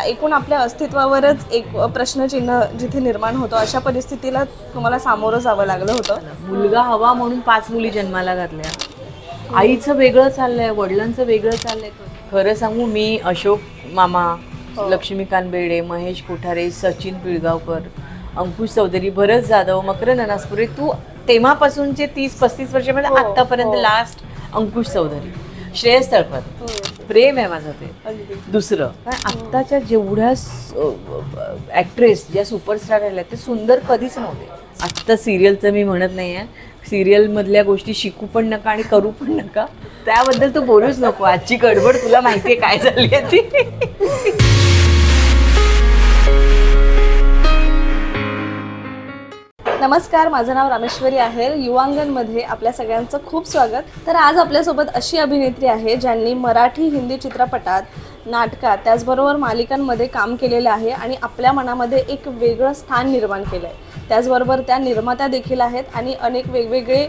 एकूण आपल्या अस्तित्वावरच एक प्रश्नचिन्ह जिथे निर्माण होतो अशा परिस्थितीला तुम्हाला सामोरं जावं लागलं होतं. मुलगा हवा म्हणून पाच मुली जन्माला घातल्या. आईचं वेगळं चाललंय वडिलांचं वेगळं चाललंय. खरं सांगू मी अशोक मामा लक्ष्मीकांत बेडे महेश कोठारे सचिन पिळगावकर अंकुश चौधरी भरत जाधव मकरंद अनासपुरे तू तेव्हापासूनचे तीस पस्तीस वर्षामध्ये हो, आतापर्यंत हो. लास्ट अंकुश चौधरी. श्रेयस तळपत. प्रेम आहे माझं ते. दुसरं पण आत्ताच्या जेवढ्या ॲक्ट्रेस ज्या सुपरस्टार राहिल्या ते सुंदर कधीच नव्हते. आत्ता सिरियलचं मी म्हणत नाही आहे सिरियलमधल्या गोष्टी शिकू पण नका आणि करू पण नका. त्याबद्दल तू बोलूच नको. आजची गडबड तुला माहिती आहे काय झाली आहे ती. नमस्कार माझं नाव रामेश्वरी आहेर युवांगणमध्ये आपल्या सगळ्यांचं खूप स्वागत. तर आज आपल्यासोबत अशी अभिनेत्री आहे ज्यांनी मराठी हिंदी चित्रपटात नाटकात त्याचबरोबर मालिकांमध्ये काम केलेलं आहे आणि आपल्या मनामध्ये एक वेगळं स्थान निर्माण केलं आहे त्याचबरोबर त्या निर्मात्या देखील आहेत आणि अनेक वेगवेगळे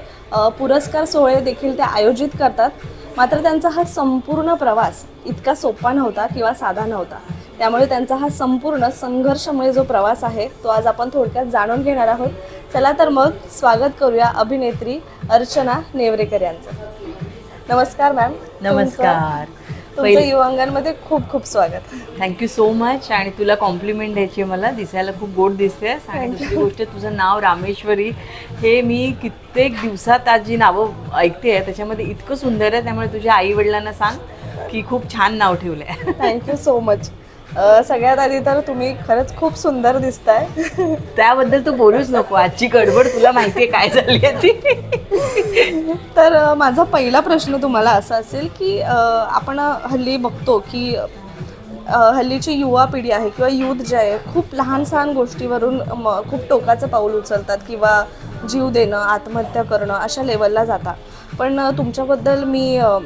पुरस्कार सोहळे देखील त्या आयोजित करतात. मात्र त्यांचा हा संपूर्ण प्रवास इतका सोपा नव्हता किंवा साधा नव्हता. त्यामुळे त्यांचा हा संपूर्ण संघर्षमय जो प्रवास आहे तो आज आपण थोडक्यात जाणून घेणार आहोत. चला तर मग स्वागत करूया अभिनेत्री अर्चना नेवरेकर यांचं. नमस्कार मॅम. नमस्कार. तुमचं पहिले युवांगांमध्ये खूप खूप स्वागत. थँक्यू सो मच आणि तुला कॉम्प्लिमेंट द्यायची मला. दिसायला खूप गोड दिसतेस आणि दुसरी गोष्ट तुझं नाव रामेश्वरी. हे मी कित्येक दिवसात आज जी नावं ऐकते आहे त्याच्यामध्ये इतकं सुंदर आहे. त्यामुळे तुझ्या आई वडिलांना सांग की खूप छान नाव ठेवलं आहे थँक्यू सो मच सगळ्यात आधी तर तुम्ही खरंच खूप सुंदर दिसताय. त्याबद्दल तू बोलूच नको आजची गडबड तुला माहिती आहे काय झाली आहे ती. तर अ, माझा पहिला प्रश्न तुम्हाला असा असेल की अ, आपण हल्ली बघतो की अ, हल्लीची युवा पिढी आहे किंवा यूथ जे आहे खूप लहान सहान गोष्टीवरून म, खूप टोकाचं पाऊल उचलतात किंवा जीव देणं आत्महत्या करणं अशा लेवलला जातात. पण अ, तुमच्याबद्दल मी अ,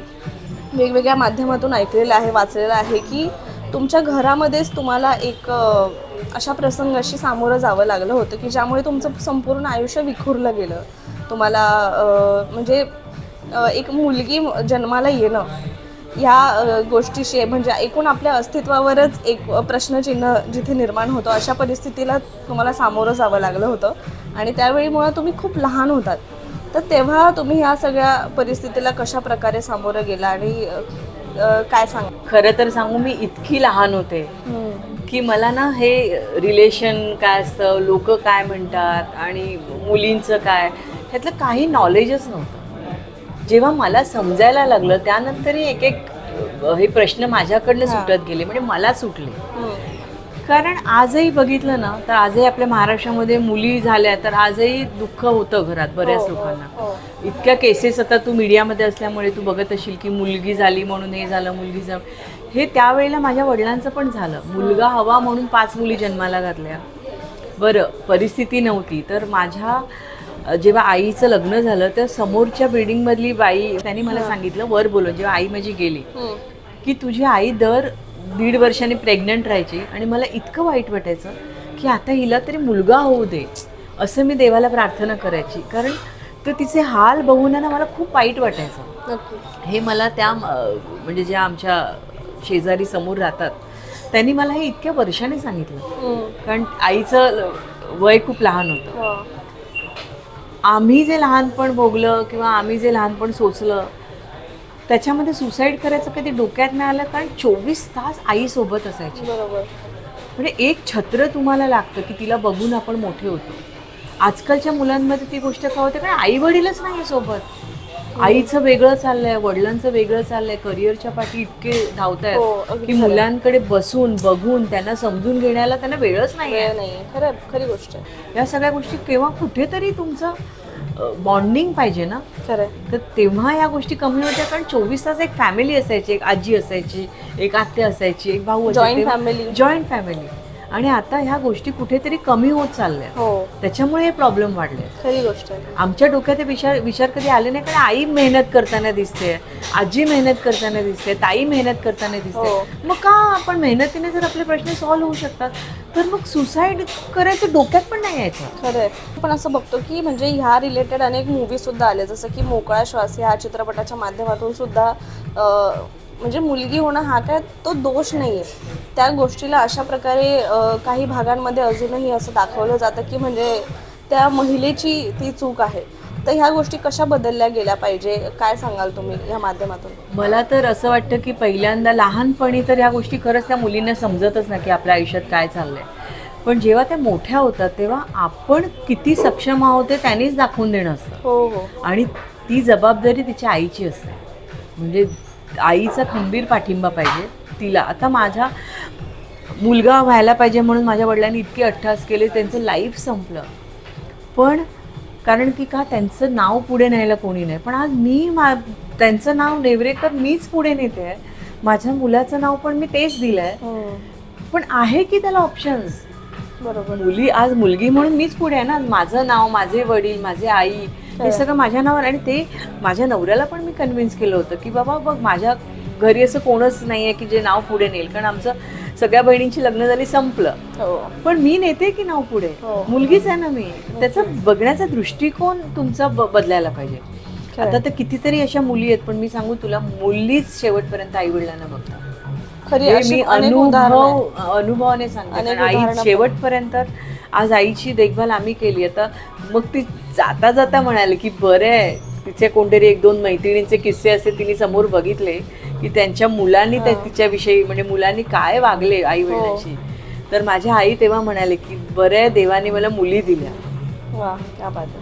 वेगवेगळ्या माध्यमातून ऐकलेलं आहे वाचलेलं आहे की तुमच्या घरामध्येच तुम्हाला एक अशा प्रसंगाशी सामोरं जावं लागलं होतं की ज्यामुळे तुमचं संपूर्ण आयुष्य विखुरलं गेलं. तुम्हाला म्हणजे एक मुलगी जन्माला येणं ह्या गोष्टीशी म्हणजे एकूण आपल्या अस्तित्वावरच एक प्रश्नचिन्ह जिथे निर्माण होतं अशा परिस्थितीला तुम्हाला सामोरं जावं लागलं होतं. आणि त्यावेळी मुळात तुम्ही खूप लहान होतात. तर तेव्हा तुम्ही ह्या सगळ्या परिस्थितीला कशा प्रकारे सामोरं गेला आणि काय सांग खरं तर सांगू मी इतकी लहान होते की मला ना हे रिलेशन काय असतं लोक काय म्हणतात आणि मुलींचं काय ह्यातलं काही नॉलेजच नव्हतं. जेव्हा मला समजायला लागलं त्यानंतरही एक एक हे प्रश्न माझ्याकडनं. सुटत गेले म्हणजे मला सुटले. कारण आजही बघितलं ना तर आजही आपल्या महाराष्ट्रामध्ये मुली झाल्या तर आजही दुःख होतं घरात बऱ्याच हो, लोकांना. हो. इतक्या केसेस आता तू मीडियामध्ये असल्यामुळे तू बघत असशील की मुलगी झाली म्हणून हे झालं मुलगी झालं. हे त्यावेळेला माझ्या वडिलांचं पण झालं. मुलगा हवा म्हणून पाच मुली जन्माला घातल्या. बरं परिस्थिती नव्हती. तर माझ्या जेव्हा आईचं लग्न झालं तर समोरच्या बिल्डिंगमधली बाई त्यांनी मला सांगितलं वर बोलून जेव्हा आई माझी गेली की तुझी आई दर दीड वर्षांनी प्रेग्नंट राहायची आणि मला इतकं वाईट वाटायचं की आता हिला तरी मुलगा होऊ दे असं मी देवाला प्रार्थना करायची. कारण तर तिचे हाल बघून ना मला खूप वाईट वाटायचं. हे मला त्या म्हणजे ज्या आमच्या शेजारी समोर राहतात त्यांनी मला हे इतक्या वर्षाने सांगितलं. कारण आईचं वय खूप लहान होतं. हो. आम्ही जे लहानपण भोगलं किंवा आम्ही जे लहानपण सोचलं त्याच्यामध्ये सुसाईड करायचं कधी डोक्यात नाही आलं कारण चोवीस तास आईसोबत असायची. बरोबर. म्हणजे एक छत्र तुम्हाला लागतं की तिला बघून आपण मोठे होतो. आजकालच्या मुलांमध्ये ती गोष्ट का होते? कारण आई वडीलच नाही सोबत. आईचं वेगळं चाललंय वडिलांचं वेगळं चाललंय करिअरच्या पाठी इतके हो, धावतायत अगदी की. मुलांकडे बसून बघून त्यांना समजून घेण्याला त्यांना वेळच नाही खरं खरी गोष्ट आहे. या सगळ्या गोष्टी केव्हा कुठेतरी तुमचं बॉन्डिंग पाहिजे ना? खरं तर तेव्हा या गोष्टी कमी होत्या कारण चोवीस तास एक फॅमिली असायची एक आजी असायची एक आत्या असायची एक भाऊ Joint family. जॉईंट फॅमिली आणि आता ह्या गोष्टी कुठेतरी कमी होत चालल्या हो. त्याच्यामुळे हे प्रॉब्लेम वाढले खरी गोष्ट आहे. आमच्या डोक्यात हे विचार विचार कधी आले नाही कारण आई मेहनत करताना दिसते आजी मेहनत करताना दिसते ताई मेहनत करताना दिसते. हो. मग का आपण मेहनतीने जर आपले प्रश्न सॉल्व्ह होऊ शकतात? तर मग सुसाईड करायचं डोक्यात पण नाही यायचं खरं आहे. आपण असं बघतो की म्हणजे ह्या रिलेटेड अनेक मूवी सुद्धा आले जसं की मोकळा श्वास ह्या चित्रपटाच्या माध्यमातून सुद्धा अ, म्हणजे मुलगी होणं हा काय तो दोष नाही आहे त्या गोष्टीला अशा प्रकारे काही भागांमध्ये अजूनही असं दाखवलं जातं की म्हणजे त्या महिलेची ती चूक आहे. तर ह्या गोष्टी कशा बदलल्या गेल्या पाहिजे? काय सांगाल तुम्ही या माध्यमातून? मला तर असं वाटतं की पहिल्यांदा लहानपणी तर ह्या गोष्टी खरंच त्या मुलींना समजतच नाही की आपल्या आयुष्यात काय चाललंय. पण जेव्हा त्या मोठ्या होतात तेव्हा आपण किती सक्षम आहोत ते त्यांनीच दाखवून देणं असतं. हो हो. आणि ती जबाबदारी तिच्या आईची असते. म्हणजे आईचा खंबीर पाठिंबा पाहिजे तिला. आता माझा मुलगा व्हायला पाहिजे म्हणून माझ्या वडिलांनी इतके अट्टास केले त्यांचं लाईफ संपलं. पण कारण की का त्यांचं नाव पुढे न्यायला कोणी नाही. पण आज मी मा त्यांचं नाव नेवरेकर मीच पुढे नेते आहे. माझ्या मुलाचं नाव पण मी तेच दिलं आहे हम्म. पण आहे की त्याला ऑप्शन्स बरोबर. मुली आज मुलगी म्हणून मीच पुढे आहे ना. माझं नाव माझे वडील माझे आई हे सगळं माझ्या नावावर आणि ते माझ्या नवऱ्याला पण मी कन्व्हिन्स केलं होतं की बाबा बघ माझ्या घरी असं कोणच नाही आहे की जे नाव पुढे नेईल. कारण आमचं सगळ्या बहिणींची लग्न झाली संपलं. हो. पण मी नेते की नाव पुढे? हो. मुलगीच आहे ना मी. त्याचा बघण्याचा दृष्टिकोन तुमचा बदलायला पाहिजे. आता तर कितीतरी अशा मुली आहेत पण मी सांगू तुला मुलीच शेवटपर्यंत आई वडिलांना बघतात. खरी मी. अनुभव अनुभवाने सांगते. आई. शेवटपर्यंत आज आईची देखभाल आम्ही केली आता मग ती जाता जाता म्हणाले की बरं आहे. तिचे कोणतरी एक दोन मैत्रिणींचे किस्से असे तिने समोर बघितले की त्यांच्या मुलांनी त्या तिच्याविषयी म्हणजे मुलांनी काय वागले आई वडिलांशी तर माझ्या आई तेव्हा म्हणाले की बरं आहे देवाने मला मुली दिल्या.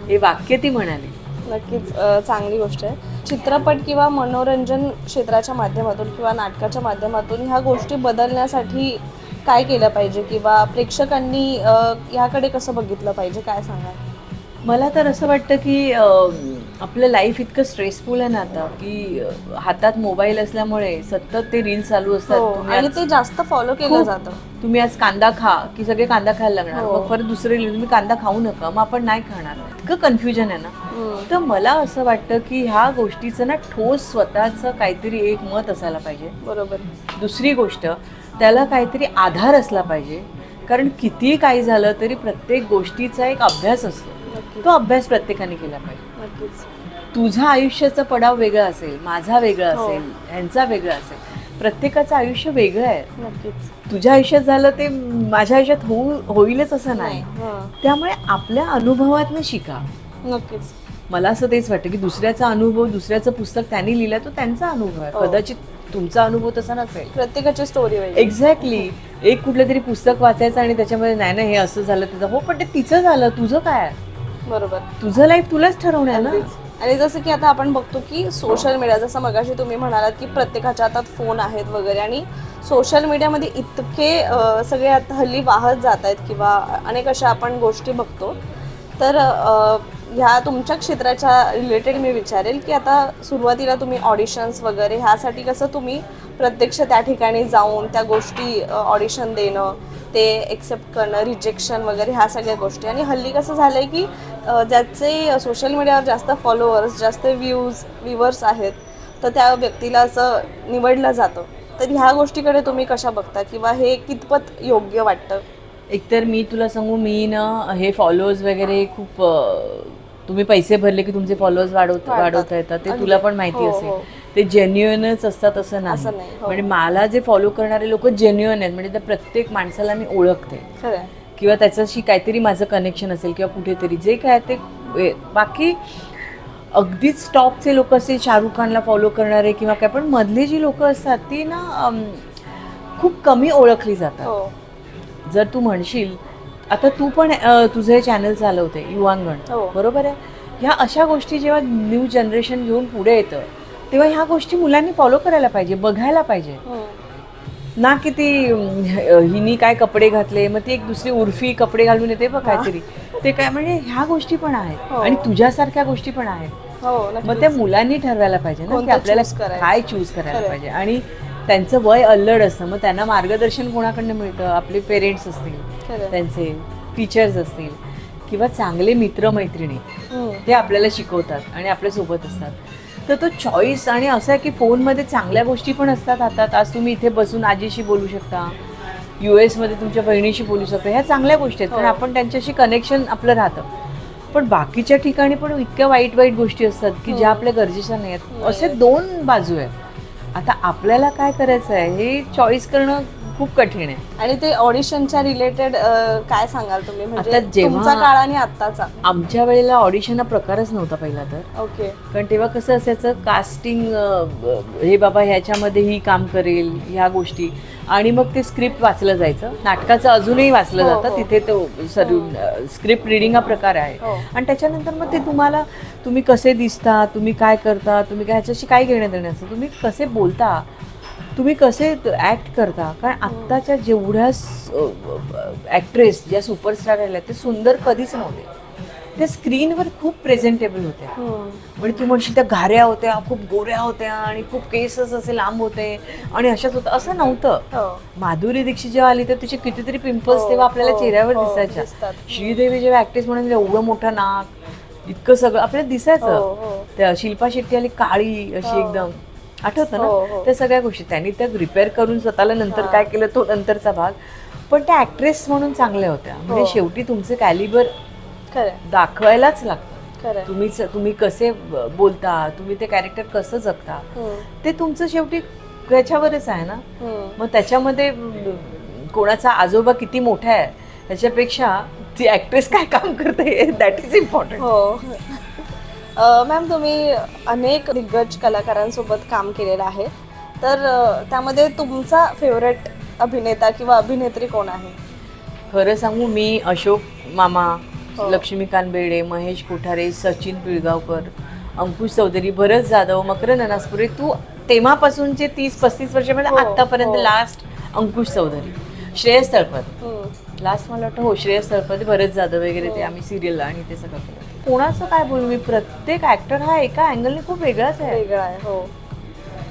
हे वाक्य ती म्हणाली. नक्कीच चांगली गोष्ट आहे. चित्रपट किंवा मनोरंजन क्षेत्राच्या माध्यमातून किंवा नाटकाच्या माध्यमातून ह्या गोष्टी बदलण्यासाठी काय केलं पाहिजे किंवा प्रेक्षकांनी ह्याकडे कसं बघितलं पाहिजे? काय सांगा मला तर असं वाटतं की आपलं लाईफ इतकं स्ट्रेसफुल आहे ना आता की हातात मोबाईल असल्यामुळे सतत ते रील चालू असतात. हो आणि ते जास्त फॉलो केलं. जातं. तुम्ही आज कांदा खा की सगळे कांदा खायला लागणार. हो. मग परत दुसरे तुम्ही कांदा खाऊ नका मग आपण नाही खाणार. इतकं कन्फ्युजन आहे ना. तर मला असं वाटतं की ह्या गोष्टीचं ना ठोस स्वतःचं काहीतरी एक मत असायला पाहिजे. बरोबर. दुसरी गोष्ट त्याला काहीतरी आधार असला पाहिजे. कारण कितीही काही झालं तरी प्रत्येक गोष्टीचा एक अभ्यास असतो. तो अभ्यास प्रत्येकाने केला पाहिजे. तुझा आयुष्याचा पडाव वेगळा असेल माझा वेगळा हो. असेल ह्यांचा वेगळा असेल प्रत्येकाचं आयुष्य वेगळं आहे. नक्कीच. तुझ्या आयुष्यात झालं ते माझ्या आयुष्यात होऊ होईलच असं नाही. हां. त्यामुळे आपल्या अनुभवातनं शिका. नक्कीच. मला असं तेच वाटतं की दुसऱ्याचा अनुभव दुसऱ्याचं पुस्तक त्यांनी लिहिलं तो त्यांचा अनुभव आहे. हो. कदाचित तुमचा अनुभव तसा नसेल. प्रत्येकाची स्टोरी एक्झॅक्टली एक कुठलं तरी पुस्तक वाचायचं आणि त्याच्यामध्ये नाही ना हे असं झालं त्याचं. हो पण ते तिचं झालं. तुझं काय? बरोबर. तुझं लाईफ तुलाच ठरवणं आहे ना. आणि जसं की आता आपण बघतो की सोशल मीडिया जसं मगाशी तुम्ही म्हणालात की प्रत्येकाच्या हातात फोन आहेत वगैरे आणि सोशल मीडियामध्ये इतके सगळे आता हल्ली वाहत जात आहेत किंवा अनेक अशा आपण गोष्टी बघतो. तर ह्या तुमच्या क्षेत्राच्या रिलेटेड मी विचारेल की आता सुरुवातीला तुम्ही ऑडिशन्स वगैरे ह्यासाठी कसं तुम्ही प्रत्यक्ष त्या ठिकाणी जाऊन त्या गोष्टी ऑडिशन देणं ते एक्सेप्ट करणं रिजेक्शन वगैरे ह्या सगळ्या गोष्टी. आणि हल्ली कसं झालं आहे की ज्याचे सोशल मीडियावर जास्त फॉलोअर्स जास्त व्ह्यूज व्ह्युअर्स आहेत तर त्या व्यक्तीला असं निवडलं जातं. तर ह्या गोष्टीकडे तुम्ही कशा बघता किंवा हे कितपत योग्य वाटतं? एकतर मी तुला सांगू मी ना हे फॉलोअर्स वगैरे खूप तुम्ही पैसे भरले की तुमचे फॉलोअर्स वाढवत. वाढवता येतात ते. तुला पण माहिती हो, असेल हो. ते जेन्युअनच असतात असं नाही हो. म्हणजे मला जे फॉलो करणारे लोक जेन्युअन आहेत म्हणजे त्या प्रत्येक माणसाला मी ओळखते. किंवा त्याच्याशी काहीतरी माझं कनेक्शन असेल किंवा कुठेतरी जे काय ते बाकी अगदीच टॉपचे लोक असतील शाहरुख खानला फॉलो करणारे किंवा काय पण मधली जी लोक असतात ती ना खूप कमी ओळखली जातात जर तू म्हणशील आता तू पण तुझं हे चॅनल चालवते युवांगण हो. बरोबर आहे ह्या अशा गोष्टी जेव्हा न्यू जनरेशन घेऊन पुढे येतं तेव्हा ह्या गोष्टी मुलांनी फॉलो करायला पाहिजे बघायला पाहिजे हम्म. ना की ती अं, हिनी काय कपडे घातले मग ती एक दुसरी उर्फी कपडे घालून येते बघ काहीतरी ते काय म्हणजे ह्या गोष्टी पण आहेत हो. आणि तुझ्यासारख्या गोष्टी पण आहेत हो मग. त्या मुलांनी ठरवायला पाहिजे ना की आपल्याला. काय चूज करायला. पाहिजे आणि त्यांचं वय अल्लड असतं मग त्यांना मार्गदर्शन कोणाकडनं मिळतं? आपले पेरेंट्स असतील. त्यांचे टीचर्स असतील किंवा चांगले मित्रमैत्रिणी. हम्म. ते आपल्याला शिकवतात आणि आपल्यासोबत असतात. तर तो चॉईस आणि असं आहे की फोनमध्ये चांगल्या गोष्टी पण असतात हातात आज तुम्ही इथे बसून आजीशी बोलू शकता यू एसमध्ये तुमच्या बहिणीशी बोलू शकता ह्या चांगल्या गोष्टी आहेत. कारण हो. आपण त्यांच्याशी कनेक्शन आपलं राहतं. पण बाकीच्या ठिकाणी पण इतक्या वाईट वाईट गोष्टी असतात की ज्या आपल्या गरजेच्या नाही आहेत असे दोन बाजू आहेत. आता आपल्याला काय करायचं आहे हे चॉईस करणं खूप कठीण आहे. आणि ते ऑडिशनच्या रिलेटेड काय सांगाल तुम्ही? म्हणजे तुमचा काळ आणि आत्ताचा. आमच्या वेळेला ऑडिशन हा प्रकारच नव्हता पहिला तर. ओके. कारण तेव्हा कसं असायचं कास्टिंग हे बाबा ह्याच्यामध्ये ही काम करेल ह्या गोष्टी. आणि मग ते स्क्रिप्ट वाचलं जायचं. नाटकाचं अजूनही वाचलं हो, जातं. हो. तिथे तो सर स्क्रिप्ट रिडिंग हा प्रकार आहे. हो. आणि त्याच्यानंतर मग ते तुम्हाला तुम्ही कसे दिसता तुम्ही काय करता तुम्ही काय ह्याच्याशी काय घेणं देणं असतं? तुम्ही कसे बोलता? तुम्ही कसे ॲक्ट करता? कारण आत्ताच्या जेवढ्या ॲक्ट्रेस ज्या सुपरस्टार राहिल्या ते सुंदर कधीच नव्हते. त्या स्क्रीनवर खूप प्रेझेंटेबल होत्या. म्हणजे तू म्हणशील त्या घाऱ्या होत्या खूप गोऱ्या होत्या आणि खूप केसच असे लांब होते आणि अशाच होतं असं नव्हतं. हो. माधुरी दीक्षित जेव्हा आली तर तिचे कितीतरी पिंपल्स हो, तेव्हा आपल्याला हो, चेहऱ्यावर हो, दिसायच्या. श्रीदेवी जेव्हा ऍक्ट्रेस म्हणून एवढं मोठं नाक इतकं सगळं आपल्याला हो, दिसायचं हो. त्या शिल्पा शेट्टी आली काळी अशी हो. एकदम. आठवतं हो, ना? हो. त्या सगळ्या गोष्टी. त्यांनी त्या रिपेअर करून स्वतःला नंतर हा. काय केलं तो नंतरचा भाग. पण त्या ऍक्ट्रेस म्हणून चांगल्या होत्या. म्हणजे हो. शेवटी तुमचे कॅलिबर दाखवायलाच लागतं. खरं. तुम्हीच तुम्ही कसे बोलता तुम्ही ते कॅरेक्टर कसं जगता ते तुमचं शेवटी त्याच्यावरच आहे ना? मग त्याच्यामध्ये कोणाचा आजोबा किती मोठा आहे त्याच्यापेक्षा ती ऍक्ट्रेस काय काम करते दॅट इज इम्पॉर्टंट हो. मॅम तुम्ही अनेक दिग्गज कलाकारांसोबत काम केलेलं आहे तर त्यामध्ये तुमचा फेवरेट अभिनेता किंवा अभिनेत्री कोण आहे खरं सांगू मी अशोक मामा हो. लक्ष्मीकांत बेर्डे महेश कोठारे सचिन पिळगावकर अंकुश चौधरी भरत जाधव मकरंद अनासपुरे तू तेव्हापासूनचे तीस पस्तीस वर्षामध्ये हो, आतापर्यंत हो. लास्ट अंकुश चौधरी श्रेयस तळपत. लास्ट मला वाटतं हो श्रेयस तळपते भरत जाधव वगैरे ते हो. आम्ही सिरियल आणि ते सगळं कोणाचं काय बोलू मी प्रत्येक ऍक्टर हा एका अँगलने खूप वेगळाच आहे वेगळा आहे हो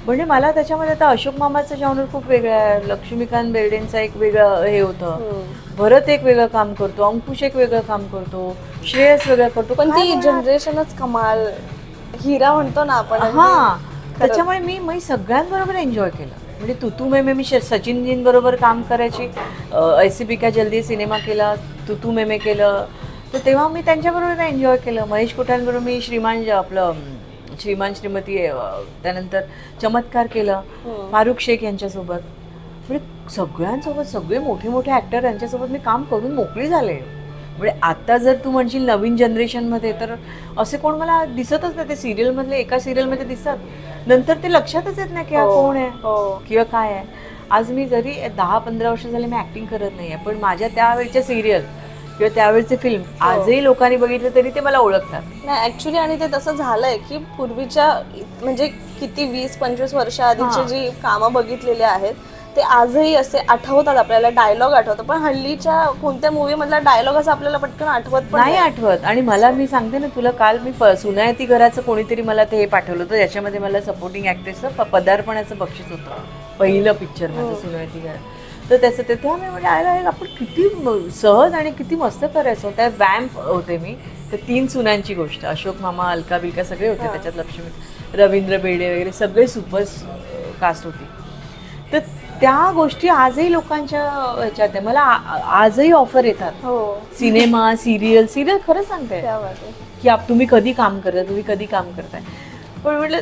म्हणजे मला त्याच्यामध्ये आता अशोक मामाचं जॉनर खूप वेगळं आहे लक्ष्मीकांत बेर्डेंचा एक वेगळं हे होतं हम्म. भरत एक वेगळं काम करतो अंकुश एक वेगळं काम करतो श्रेयस वेगळं करतो पण काय ती? जनरेशनच कमाल हिरा म्हणतो ना आपण अगदी. हा. त्याच्यामुळे मी मी सगळ्यांबरोबर एन्जॉय केलं म्हणजे तुतू मेमे मी श- सचिनजींबरोबर काम करायची ऐसी पिका जल्दी सिनेमा केला तुतू मेमे केलं. तर तेव्हा मी त्यांच्याबरोबर एन्जॉय केलं. महेश कोठांबरोबर मी श्रीमान ज- आपलं श्रीमान श्रीमती त्यानंतर चमत्कार केलं. हम्म. फारुख शेख यांच्यासोबत. म्हणजे सगळ्यांसोबत सगळे मोठे मोठे ॲक्टर यांच्यासोबत मी काम करून मोकळी झाले. म्हणजे आता जर तू म्हणशील नवीन जनरेशनमध्ये तर असे कोण मला दिसतच नाही. ते सिरियलमधले एका सिरियलमध्ये दिसतात. नंतर ते लक्षातच येत नाही की हा हो, कोण आहे हो. किंवा काय आहे. आज मी जरी दहा पंधरा वर्ष झाले मी ॲक्टिंग करत नाही आहे पण माझ्या त्यावेळच्या सिरियल किंवा त्यावेळचे फिल्म आजही लोकांनी बघितलं तरी ते मला ओळखतात. नाही ऍक्च्युली आणि ते तसं झालंय की पूर्वीच्या म्हणजे किती वीस पंचवीस वर्ष आधीची हा. जी कामं बघितलेली आहेत ते आजही असे आठवतात आपल्याला डायलॉग आठवतात पण हल्लीच्या कोणत्या मूवी मधला डायलॉग असं आपल्याला पटकन आठवत पण नाही आठवत. आणि मला मी सांगते ना तुला काल मी सुनायती घराचं कोणीतरी मला ते हे पाठवलं होतं. याच्यामध्ये मला सपोर्टिंग ॲक्ट्रेसचं प पदार्पणाचं बक्षीस होतं. पहिलं पिक्चर माझं सुनायती घर. तर त्याचं ते तेव्हा मी म्हणजे आयला आपण किती सहज आणि किती मस्त करायचो. त्या वॅम्प होते मी. तर तीन सुनांची गोष्ट. अशोक मामा अलका बिलका सगळे होते हा. त्याच्यात लक्ष्मी. रवींद्र बेडे वगैरे सगळे सुपर कास्ट होती. तर त्या गोष्टी आजही लोकांच्या ह्याच्यात आहे. मला आ- आजही ऑफर येतात. हो. सिनेमा सिरियल सिरियल खरं सांगते. त्या. की आप तुम्ही कधी काम करता तुम्ही कधी काम करताय. पण म्हटलं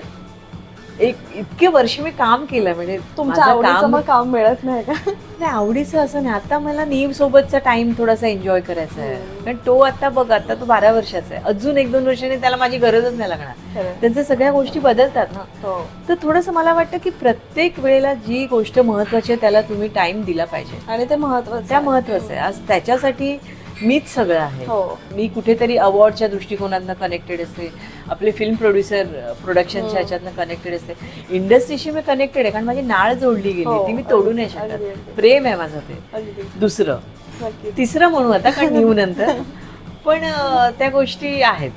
एक इतके वर्ष मी काम केलं म्हणजे तुमच्या माझं आवडीचं काम मग काम मिळत नाही का? नाही आवडीचं असं नाही. आता मला नीव सोबतचा टाइम थोडासा एन्जॉय करायचा आहे. कारण तो आता बघ आता तो बारा वर्षाचा आहे. अजून एक दोन वर्षांनी त्याला माझी गरजच नाही लागणार. खरं. त्यांच्या सगळ्या गोष्टी बदलतात ना. हो. तर थोडंसं मला वाटतं की प्रत्येक वेळेला जी गोष्ट महत्वाची आहे त्याला तुम्ही टाइम दिला पाहिजे. आणि ते महत्वाचं त्या आहे. महत्वाचं आहे. आज त्याच्यासाठी मीच सगळं आहे. हो. मी कुठेतरी अवॉर्डच्या दृष्टिकोनातनं कनेक्टेड असते. आपले फिल्म प्रोड्युसर प्रोडक्शनच्या ह्याच्यातनं कनेक्टेड असते. इंडस्ट्रीशी मी कनेक्टेड आहे कारण माझी नाळ जोडली गेली हो, ती मी तोडू नाही अगदी, अगदी. शकत प्रेम आहे माझं ते. अगदी. दुसरं. नक्की. तिसरं म्हणू आता कारण येऊ नंतर. पण अं, त्या गोष्टी आहेत.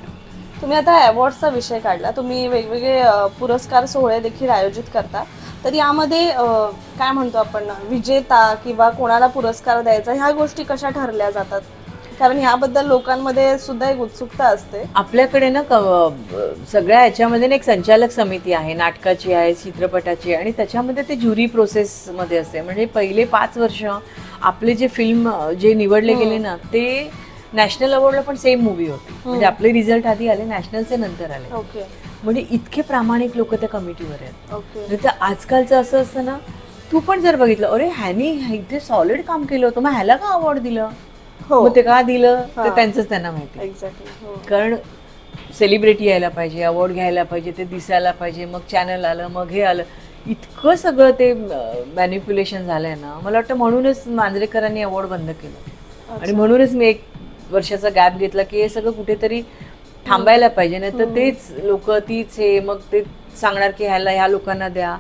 तुम्ही आता अवॉर्डचा विषय काढला. तुम्ही वेगवेगळे अ, पुरस्कार सोहळे देखील आयोजित करता. तर यामध्ये अ, काय म्हणतो आपण? विजेता किंवा कोणाला पुरस्कार द्यायचा ह्या गोष्टी कशा ठरल्या जातात? कारण ह्याबद्दल लोकांमध्ये सुद्धा एक उत्सुकता असते. आपल्याकडे ना क- सगळ्या ह्याच्यामध्ये ना एक संचालक समिती आहे नाटकाची आहे चित्रपटाची आहे आणि त्याच्यामध्ये ते ज्युरी प्रोसेसमध्ये असते. म्हणजे पहिले पाच वर्ष आपले जे फिल्म जे निवडले गेले ना ते नॅशनल अवॉर्डला पण सेम मूवी होती. म्हणजे आपले रिझल्ट आधी आले नॅशनलचे नंतर आले. ओके. म्हणजे इतके प्रामाणिक लोक त्या कमिटीवर आहेत. ओके. नाही तर आजकालचं असं असतं ना तू पण जर बघितलं अरे ह्यानी इथे सॉलिड काम केलं होतं मग ह्याला का अवॉर्ड दिलं? हो. मग ते का दिलं? हा. ते त्यांचंच त्यांना माहिती. एक्झॅक्टली हो. कारण सेलिब्रिटी यायला पाहिजे अवॉर्ड घ्यायला पाहिजे ते दिसायला पाहिजे मग चॅनल आलं मग हे आलं. इतकं सगळं ते मॅनिप्युलेशन झालंय ना मला वाटतं म्हणूनच मांजरेकरांनी अवॉर्ड बंद केलं. आणि म्हणूनच मी एक वर्षाचा गॅप घेतला की हे सगळं कुठेतरी थांबायला पाहिजे नाही तर तेच लोक तीच हे मग ते सांगणार की ह्याला ह्या लोकांना द्या.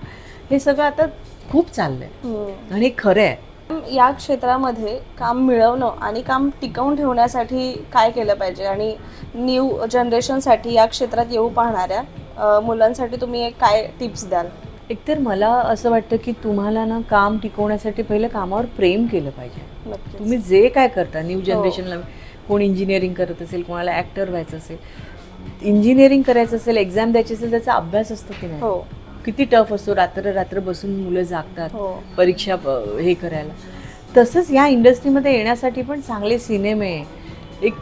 हे सगळं आता खूप चाललंय. हम्म. आणि हे खरं आहे या क्षेत्रामध्ये काम मिळवणं आणि काम टिकवून ठेवण्यासाठी काय केलं पाहिजे? आणि न्यू जनरेशनसाठी या क्षेत्रात येऊ पाहणाऱ्या मुलांसाठी तुम्ही एक काय टिप्स द्याल? एकतर मला असं वाटतं की तुम्हाला ना काम टिकवण्यासाठी पहिलं कामावर प्रेम केलं पाहिजे. तुम्ही जे काय करता न्यू जनरेशनला कोण इंजिनिअरिंग करत असेल कोणाला ॲक्टर व्हायचं असेल इंजिनिअरिंग करायचं असेल एक्झाम द्यायची असेल त्याचा अभ्यास असतो की नाही? हो. किती टफ असतो रात्र रात्र बसून मुलं जागतात हो. परीक्षा हे करायला. तसंच या इंडस्ट्रीमध्ये येण्यासाठी पण चांगले सिनेमे एक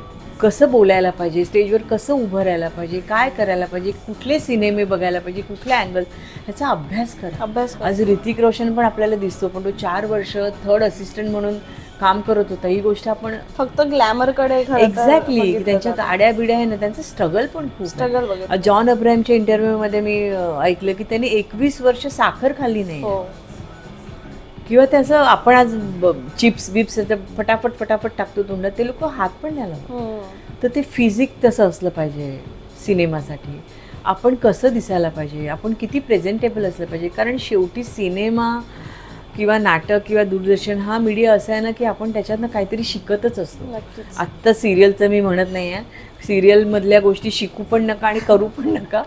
कसं बोलायला पाहिजे स्टेजवर कसं उभं राहायला पाहिजे काय करायला पाहिजे कुठले सिनेमे बघायला पाहिजे कुठल्या अँगल ह्याचा अभ्यास करा. अभ्यास. आज ऋतिक रोशन पण आपल्याला दिसतो पण तो चार वर्ष थर्ड असिस्टंट म्हणून काम करत होता. ही गोष्ट आपण फक्त ग्लॅमरकडे एक्झॅक्टली त्यांच्यात आड्या बिड्या आहे ना त्यांचं स्ट्रगल पण खूप. स्ट्रगल जॉन अब्राहमच्या इंटरव्ह्यूमध्ये मी अं, ऐकलं की त्यांनी एकवीस वर्ष साखर खाल्ली नाही. हो. किंवा त्याचं आपण आज चिप्स बिप्स फटाफट फटाफट टाकतो तोंडात ते लोक हात पण नाही लावत. हम्म. तर ते फिजिक तसं असलं पाहिजे सिनेमासाठी. आपण कसं दिसायला पाहिजे? आपण किती प्रेझेंटेबल असलं पाहिजे? कारण शेवटी सिनेमा किंवा नाटक किंवा दूरदर्शन हा मीडिया असा आहे ना की आपण त्याच्यातनं काहीतरी शिकतच असतो. आत्ता सिरियलचं मी म्हणत नाही आहे. सिरियलमधल्या गोष्टी शिकू पण नका आणि करू पण नका.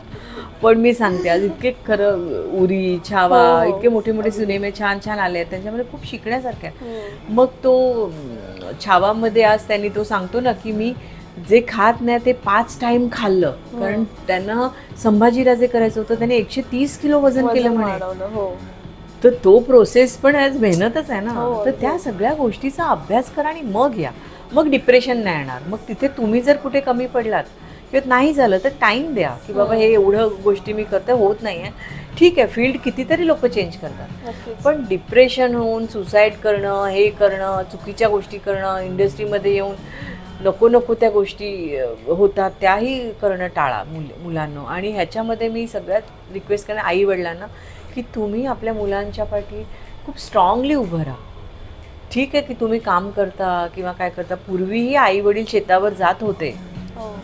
पण मी सांगते आज इतके खरं उरी छावा हो, हो. इतके मोठे मोठे सिनेमे छान छान आले आहेत. त्यांच्यामध्ये खूप शिकण्यासारखं हम्म. मग तो छावामध्ये आज त्यांनी तो सांगतो ना की मी जे खात नाही ते पाच टाइम खाल्लं. कारण त्यांना संभाजीराजे करायचं होतं. त्याने एकशे तीस किलो वजन केलं म्हणे. हो. तर तो प्रोसेस पण आज मेहनतच आहे ना. हो, तर त्या सगळ्या गोष्टीचा अभ्यास करा आणि मग या. मग डिप्रेशन नाही येणार. मग तिथे तुम्ही जर कुठे कमी पडलात किंवा नाही झालं तर टाइम द्या. की बाबा हे. एवढं गोष्टी मी करते होत नाही आहे. ठीक आहे फील्ड कितीतरी लोक चेंज करतात. पण डिप्रेशन होऊन सुसाईड करणं हे करणं चुकीच्या गोष्टी करणं इंडस्ट्रीमध्ये येऊन नको नको त्या गोष्टी होतात त्याही करणं टाळा मुल मुलांना. आणि ह्याच्यामध्ये मी सगळ्यात रिक्वेस्ट करेन आई वडिलांना की तुम्ही आपल्या मुलांच्या पाठी खूप स्ट्रॉंगली उभं राहा. ठीक आहे की तुम्ही काम करता किंवा काय करता पूर्वीही आई वडील शेतावर जात होते. हो.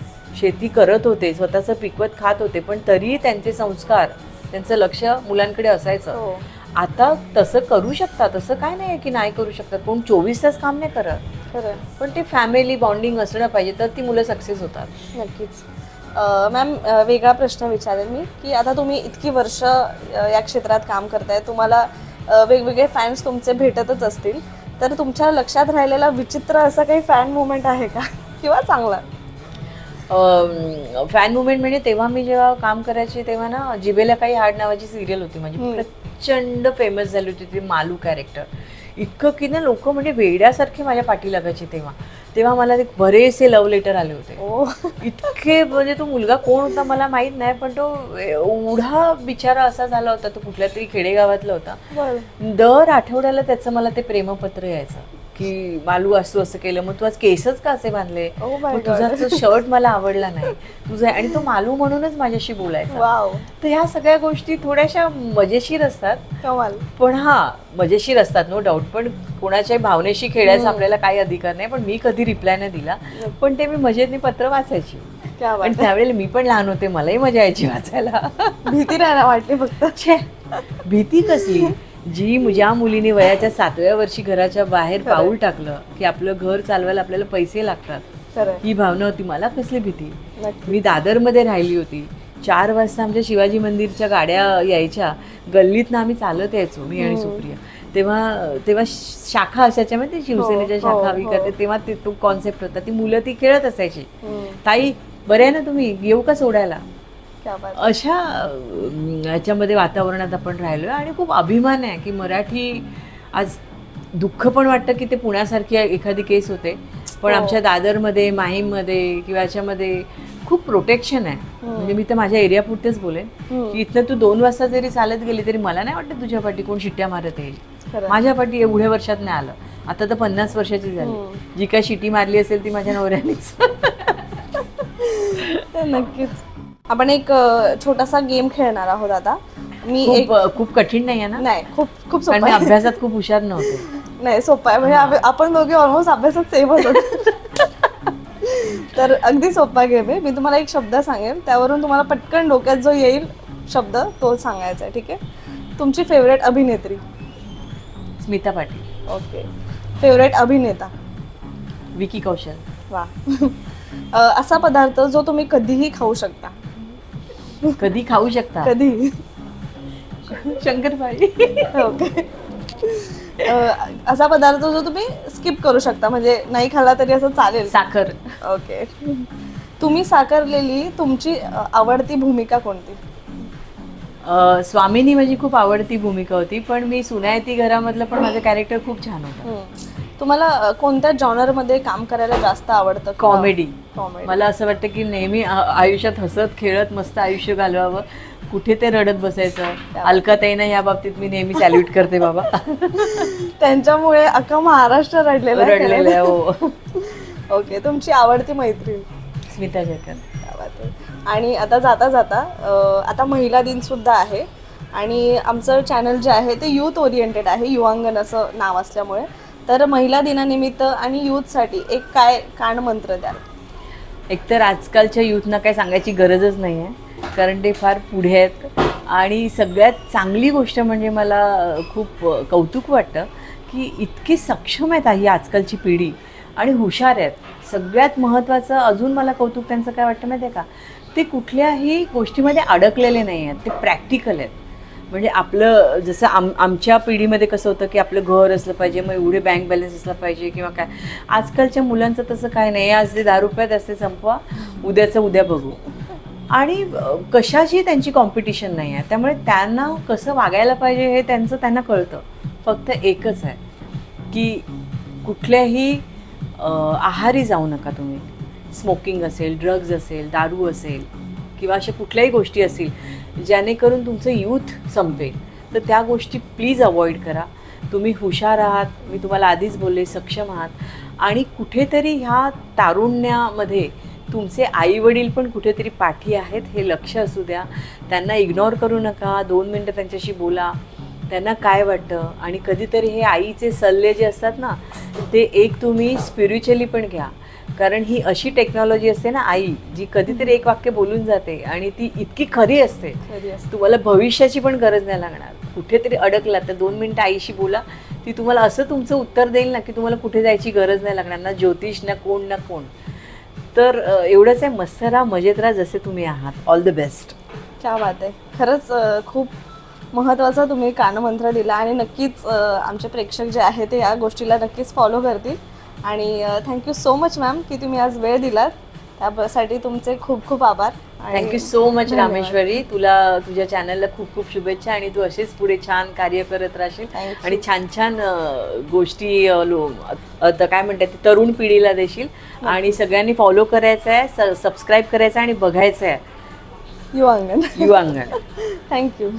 शेती करत होते स्वतःचं पिकवत खात होते पण तरीही त्यांचे संस्कार त्यांचं लक्ष मुलांकडे असायचं. हो. आता तसं करू शकता तसं काय नाही की नाही करू शकतात कोण चोवीस तास काम नाही करत. पण ते फॅमिली बॉन्डिंग असणं पाहिजे तर ती मुलं सक्सेस होतात. नक्कीच. मॅम वेगळा प्रश्न विचारेल मी की आता तुम्ही इतकी वर्ष या क्षेत्रात काम करताय तुम्हाला वेगवेगळे फॅन्स तुमचे भेटतच असतील तर तुमच्या लक्षात राहिलेला विचित्र असा काही फॅन मुवमेंट आहे का? किंवा चांगला? फॅन मुवमेंट म्हणजे तेव्हा मी जेव्हा काम करायचे तेव्हा ना जिबेला काही हाड नावाची सिरियल होती. हम्म. प्रचंड फेमस झाली होती ती मालू कॅरेक्टर इतकं की ना लोक म्हणजे वेड्यासारखे माझ्या पाठी लागायचे तेव्हा. तेव्हा मला ते बरेचसे लव्ह लेटर आले होते. इतके म्हणजे तो मुलगा कोण होता मला माहीत नाही पण तो एवढा बिचारा असा झाला होता तो कुठल्या तरी खेडेगावातला होता. दर आठवड्याला त्याचं मला ते प्रेमपत्र यायचं. की मालू असं असं केलं मग तू आज केसच का असे बांधले? Oh my मग तुझा God. तो शर्ट मला आवडला नाही. तुझा आणि तो मालू म्हणूनच माझ्याशी बोलायचा. वाव तर ह्या सगळ्या गोष्टी थोड्याशा मजेशीर असतात. कमाल. पण हा मजेशीर असतात नो डाऊट पण कोणाच्याही भावनेशी खेळायचा आपल्याला काही अधिकार नाही पण मी कधी रिप्लाय नाही दिला. पण ते मी मजेतनी पत्र वाचायची. क्या वाटत त्यावेळेला मी पण लहान होते मलाही मजा यायची वाचायला. भीती ना वाटली फक्त? छे. भीती कसली? जी ज्या मुलीने वयाच्या सातव्या वर्षी घराच्या बाहेर खरंय. पाऊल टाकलं की आपलं घर चालवायला आपल्याला पैसे लागतात खरं ही भावना होती. मला कसली भीती? नक्की मी दादरमध्ये राहिली होती. चार वाजता आमच्या शिवाजी मंदिरच्या गाड्या यायच्या. गल्लीतनं आम्ही चालत यायचो मी आणि सुप्रिया. तेव्हा तेव्हा शाखा असायच्या माहिती शिवसेनेच्या हो, शाखा हो. विकत. तेव्हा ते तो कॉन्सेप्ट होता. ती मुलं ती खेळत असायची. हम्म, ताई बरे आहे ना तुम्ही? येऊ का सोडायला? अशा अं, ह्याच्यामध्ये वातावरणात आपण राहिलो आणि खूप अभिमान आहे की मराठी आज दुःख पण वाटतं की ते पुण्यासारखी एखादी केस होते. पण हो. आमच्या दादरमध्ये माहीममध्ये किंवा याच्यामध्ये खूप प्रोटेक्शन आहे. म्हणजे मी तर माझ्या एरिया पुरतेच बोलेन की इथनं तू दोन वाजता जरी चालत गेली तरी मला नाही वाटत तुझ्या पाठी कोण शिट्ट्या मारत येईल. माझ्या पाठी एवढ्या वर्षात नाही आलं. आता तर पन्नास वर्षाची झाली. जी काय शिटी मारली असेल ती माझ्या नवऱ्यानेच. नक्कीच. आपण एक अ, छोटासा गेम खेळणार आहोत आता. मी एक खूप खूप कठीण नाही आहे ना? नाही खूप खूप कारण सोपा मी आहे. अभ्यासात खूप हुशार नव्हते. नाही सोपा आहे. म्हणजे आम्ही- आपण दोघे ऑलमोस्ट अभ्यासात सेम होतो तर अगदी सोपा गेम आहे. मी तुम्हाला एक शब्द सांगेन. त्यावरून तुम्हाला पटकन डोक्यात जो येईल शब्द तो सांगायचा आहे ठीक आहे? तुमची फेवरेट अभिनेत्री? स्मिता पाटील. ओके फेवरेट अभिनेता? विकी कौशल. वा. अ, असा पदार्थ जो तुम्ही कधीही खाऊ शकता. कधी खाऊ शकता? कधीही शंकरपाळी. ओके अ, असा पदार्थ जो तुम्ही स्किप करू शकता म्हणजे नाही खाल्ला तरी असं चालेल. साखर. ओके तुम्ही साकारलेली तुमची आवडती भूमिका कोणती? अ, स्वामिनी माझी खूप आवडती भूमिका होती पण मी सुनायती घरामधलं पण माझं कॅरेक्टर खूप छान होतं. हम्म. तुम्हाला कोणत्या जॉनरमध्ये काम करायला जास्त आवडतं कॉमेडी. कॉमेडी? मला असं वाटतं की नेहमी आयुष्यात हसत खेळत मस्त आयुष्य घालवावं. कुठे ते रडत बसायचं. अलकाताईना या बाबतीत मी नेहमी सॅल्यूट करते बाबा. त्यांच्यामुळे अख्खा महाराष्ट्र रडलेला रडलेलं आहे हो. ओके तुमची आवडती मैत्रीण? स्मिता आहे. आणि आता जाता जाता आता महिला दिन सुद्धा आहे. आणि आमचं चॅनल जे आहे ते यूथ ओरिएंटेड आहे युवांगण असं नाव असल्यामुळे. तर महिला दिनानिमित्त आणि यूथसाठी एक काय कान मंत्र द्याल? एकतर आजकालच्या यूथना काय सांगायची गरजच नाही आहे कारण ते फार पुढे आहेत. आणि सगळ्यात चांगली गोष्ट म्हणजे मला खूप कौतुक वाटतं की इतकी सक्षम आहेत ही आजकालची पिढी आणि हुशार आहेत. सगळ्यात महत्त्वाचं अजून मला कौतुक त्यांचं काय वाटतं माहिती आहे का? ते कुठल्याही गोष्टीमध्ये अडकलेले नाही आहेत ते प्रॅक्टिकल आहेत. म्हणजे आपलं जसं आम आमच्या पिढीमध्ये कसं होतं की आपलं घर असलं पाहिजे मग एवढे बँक बॅलन्स असला पाहिजे किंवा काय. आजकालच्या मुलांचं तसं काय नाही. आज ते दहा रुपयात असते संपवा. उद्याचं उद्या बघू. आणि कशाची त्यांची कॉम्पिटिशन नाही आहे. त्यामुळे त्यांना कसं वागायला पाहिजे हे त्यांचं त्यांना कळतं. फक्त एकच आहे की कुठल्याही आहारी जाऊ नका तुम्ही. स्मोकिंग असेल ड्रग्ज असेल दारू असेल किंवा अशा कुठल्याही गोष्टी असतील जेणेकरून तुमचं यूथ संपेल. तर त्या गोष्टी प्लीज अवॉइड करा. तुम्ही हुशार आहात मी तुम्हाला आधीच बोलले सक्षम आहात. आणि कुठेतरी ह्या तारुण्यामध्ये तुमचे आईवडील पण कुठेतरी पाठी आहेत हे लक्ष असू द्या. त्यांना इग्नोर करू नका दोन मिनटं त्यांच्याशी बोला. त्यांना काय वाटतं? आणि कधीतरी हे आईचे सल्ले जे असतात ना ते एक तुम्ही स्पिरिच्युअली पण घ्या. कारण ही अशी टेक्नॉलॉजी असते ना आई जी कधीतरी एक वाक्य बोलून जाते आणि ती इतकी खरी असते. तुम्हाला भविष्याची पण गरज नाही लागणार. कुठेतरी अडकला तर दोन मिनटं आईशी बोला ती तुम्हाला असं तुमचं उत्तर देईल ना की तुम्हाला कुठे जायची गरज नाही लागणार ना ज्योतिष ना कोण ना कोण. तर एवढंच आहे. मस्त राहा मजेत राहा जसे तुम्ही आहात. ऑल द बेस्ट क्या बात आहे. खरंच खूप महत्त्वाचा तुम्ही कानमंत्र दिला आणि नक्कीच आमचे प्रेक्षक जे आहे ते या गोष्टीला नक्कीच फॉलो करतील. आणि थँक्यू सो मच मॅम की तुम्ही आज वेळ दिलात. त्यासाठी तुमचे खूप खूप आभार थँक्यू सो मच. रामेश्वरी. तुला तुझ्या चॅनलला खूप खूप शुभेच्छा आणि तू असेच पुढे छान कार्य करत राहशील. आणि छान छान गोष्टी काय म्हणतात ते तरुण पिढीला देशील. आणि सगळ्यांनी फॉलो करायचं आहे सबस्क्राईब करायचं आहे आणि बघायचं आहे. युवांगण युवांगण थँक्यू